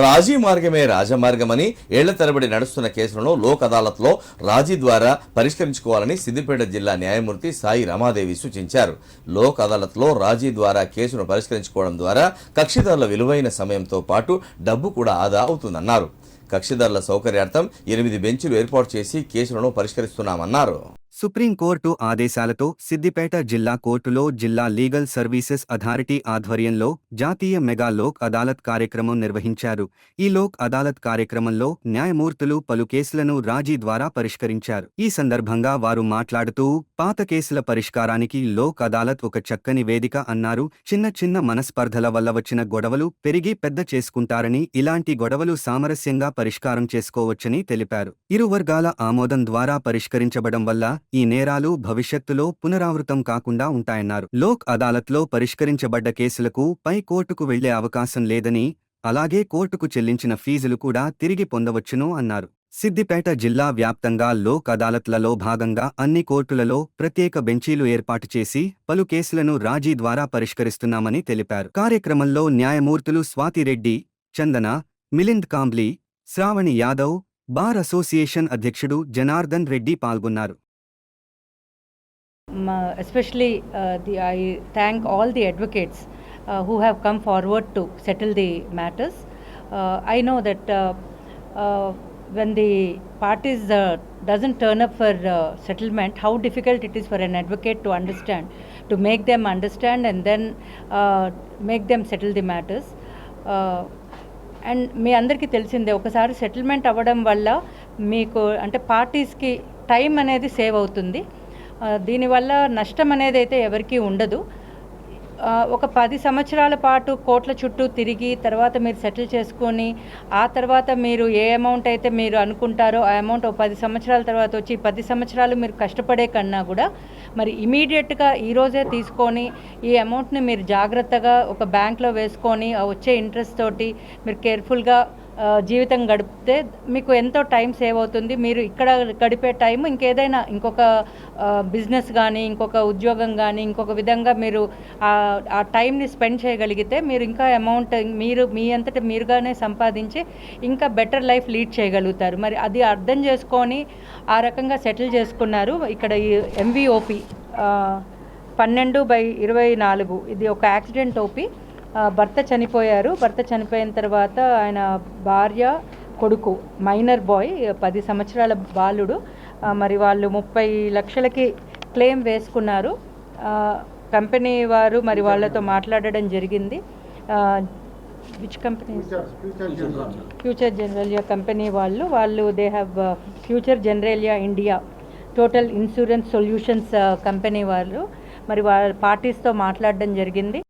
రాజీ మార్గమే రాజమార్గమని ఏళ్ళ తరబడి నడుస్తున్న కేసులను లోక్ అదాలత్లో రాజీ ద్వారా పరిష్కరించుకోవాలని సిద్దిపేట జిల్లా న్యాయమూర్తి సాయి రమాదేవి సూచించారు. లోక్ అదాలత్లో రాజీ ద్వారా కేసును పరిష్కరించుకోవడం ద్వారా కక్షిదారుల విలువైన సమయంతో పాటు డబ్బు కూడా ఆదా అవుతుందన్నారు. కక్షిదారుల సౌకర్యార్థం ఎనిమిది బెంచులు ఏర్పాటు చేసి కేసులను పరిష్కరిస్తున్నామన్నారు. సుప్రీంకోర్టు ఆదేశాలతో సిద్దిపేట జిల్లా కోర్టులో జిల్లా లీగల్ సర్వీసెస్ అథారిటీ ఆధ్వర్యంలో జాతీయ మెగా లోక్ అదాలత్ కార్యక్రమం నిర్వహించారు. ఈ లోక్ అదాలత్ కార్యక్రమంలో న్యాయమూర్తులు పలు కేసులను రాజీ ద్వారా పరిష్కరించారు. ఈ సందర్భంగా వారు మాట్లాడుతూ పాత కేసుల పరిష్కారానికి లోక్ అదాలత్ ఒక చక్కని వేదిక అన్నారు. చిన్న చిన్న మనస్పర్ధల వల్ల వచ్చిన గొడవలు పెరిగి పెద్ద చేసుకుంటారని ఇలాంటి గొడవలు సామరస్యంగా పరిష్కారం చేసుకోవచ్చని తెలిపారు. ఇరు వర్గాల ఆమోదం ద్వారా పరిష్కరించబడం వల్ల ఈ నేరాలు భవిష్యత్తులో పునరావృతం కాకుండా ఉంటాయన్నారు. లోక్ అదాలత్లో పరిష్కరించబడ్డ కేసులకు పై కోర్టుకు వెళ్ళే అవకాశం లేదని అలాగే కోర్టుకు చెల్లించిన ఫీజులు కూడా తిరిగి పొందవచ్చును అన్నారు. సిద్దిపేట జిల్లా వ్యాప్తంగా లోక్ అదాలత్లలో భాగంగా అన్ని కోర్టులలో ప్రత్యేక బెంచీలు ఏర్పాటు చేసి పలు కేసులను రాజీ ద్వారా పరిష్కరిస్తున్నామని తెలిపారు. కార్యక్రమంలో న్యాయమూర్తులు స్వాతిరెడ్డి చందన మిలింద్ కాంబ్లీ శ్రావణి యాదవ్ బార్ అసోసియేషన్ అధ్యక్షుడు జనార్దన్ రెడ్డి పాల్గొన్నారు. Especially the I thank all the advocates who have come forward to settle the matters I know that when the parties doesn't turn up for settlement how difficult it is for an advocate to understand to make them understand and then make them settle the matters and మీ అందరికీ తెలిసిందే ఒకసారి settlement అవ్వడం వల్ల మీకు అంటే పార్టీస్కి time అనేది save అవుతుంది. దీనివల్ల నష్టం అనేది అయితే ఎవరికీ ఉండదు. ఒక పది సంవత్సరాల పాటు కోట్ల చుట్టూ తిరిగి తర్వాత మీరు సెటిల్ చేసుకొని ఆ తర్వాత మీరు ఏ అమౌంట్ అయితే మీరు అనుకుంటారో ఆ అమౌంట్ ఒక పది సంవత్సరాల తర్వాత వచ్చి పది సంవత్సరాలు మీరు కష్టపడే కన్నా కూడా మరి ఇమీడియట్గా ఈరోజే తీసుకొని ఈ అమౌంట్ని మీరు జాగ్రత్తగా ఒక బ్యాంక్లో వేసుకొని ఆ వచ్చే ఇంట్రెస్ట్ తోటి మీరు కేర్ఫుల్గా జీవితం గడిపితే మీకు ఎంతో టైం సేవ్ అవుతుంది. మీరు ఇక్కడ గడిపే టైం ఇంకేదైనా ఇంకొక బిజినెస్ కానీ ఇంకొక ఉద్యోగం కానీ ఇంకొక విధంగా మీరు ఆ- టైంని స్పెండ్ చేయగలిగితే మీరు ఇంకా అమౌంట్ మీరు మీ అంతటా మీరుగానే సంపాదించి ఇంకా బెటర్ లైఫ్ లీడ్ చేయగలుగుతారు. మరి అది అర్థం చేసుకొని ఆ రకంగా సెటిల్ చేసుకున్నారు. ఇక్కడ ఈ ఎంవిఓపి పన్నెండు బై ఇరవై నాలుగు. ఇది ఒక యాక్సిడెంట్ ఓపి భర్త చనిపోయారు. భర్త చనిపోయిన తర్వాత ఆయన భార్య కొడుకు మైనర్ బాయ్ పది సంవత్సరాల బాలుడు మరి వాళ్ళు ముప్పై లక్షలకి క్లెయిమ్ వేసుకున్నారు. కంపెనీ వారు మరి వాళ్ళతో మాట్లాడడం జరిగింది. Which company Future Generali company వాళ్ళు వాళ్ళు they have Future Generali India total insurance solutions company వాళ్ళు. మరి వాళ్ళ పార్టీస్తో మాట్లాడడం జరిగింది.